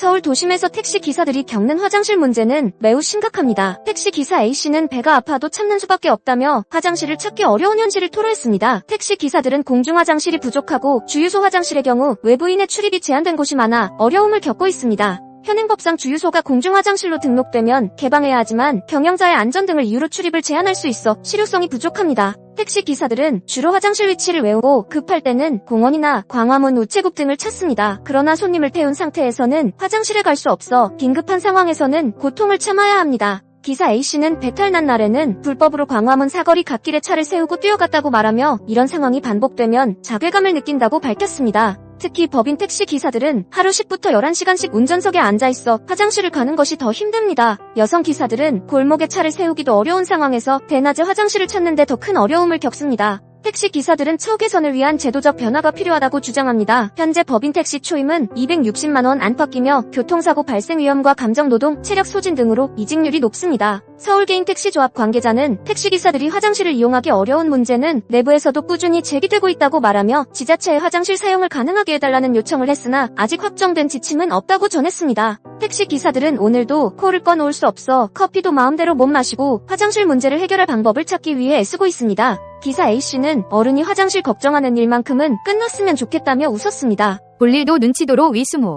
서울 도심에서 택시 기사들이 겪는 화장실 문제는 매우 심각합니다. 택시 기사 A씨는 배가 아파도 참는 수밖에 없다며 화장실을 찾기 어려운 현실을 토로했습니다. 택시 기사들은 공중 화장실이 부족하고 주유소 화장실의 경우 외부인의 출입이 제한된 곳이 많아 어려움을 겪고 있습니다. 현행법상 주유소가 공중 화장실로 등록되면 개방해야 하지만 경영자의 안전 등을 이유로 출입을 제한할 수 있어 실효성이 부족합니다. 택시 기사들은 주로 화장실 위치를 외우고 급할 때는 공원이나 광화문 우체국 등을 찾습니다. 그러나 손님을 태운 상태에서는 화장실에 갈 수 없어 긴급한 상황에서는 고통을 참아야 합니다. 기사 A씨는 배탈 난 날에는 불법으로 광화문 사거리 갓길에 차를 세우고 뛰어갔다고 말하며 이런 상황이 반복되면 자괴감을 느낀다고 밝혔습니다. 특히 법인 택시 기사들은 하루 10부터 11시간씩 운전석에 앉아있어 화장실을 가는 것이 더 힘듭니다. 여성 기사들은 골목에 차를 세우기도 어려운 상황에서 대낮에 화장실을 찾는데 더 큰 어려움을 겪습니다. 택시 기사들은 처우 개선을 위한 제도적 변화가 필요하다고 주장합니다. 현재 법인 택시 초임은 260만 원 안팎이며 교통사고 발생 위험과 감정노동, 체력 소진 등으로 이직률이 높습니다. 서울 개인 택시 조합 관계자는 택시기사들이 화장실을 이용하기 어려운 문제는 내부에서도 꾸준히 제기되고 있다고 말하며 지자체의 화장실 사용을 가능하게 해달라는 요청을 했으나 아직 확정된 지침은 없다고 전했습니다. 택시 기사들은 오늘도 코를 꺼놓을 수 없어 커피도 마음대로 못 마시고 화장실 문제를 해결할 방법을 찾기 위해 애쓰고 있습니다. 기사 A씨는 어른이 화장실 걱정하는 일만큼은 끝났으면 좋겠다며 웃었습니다. 볼일도 눈치도로 위수모.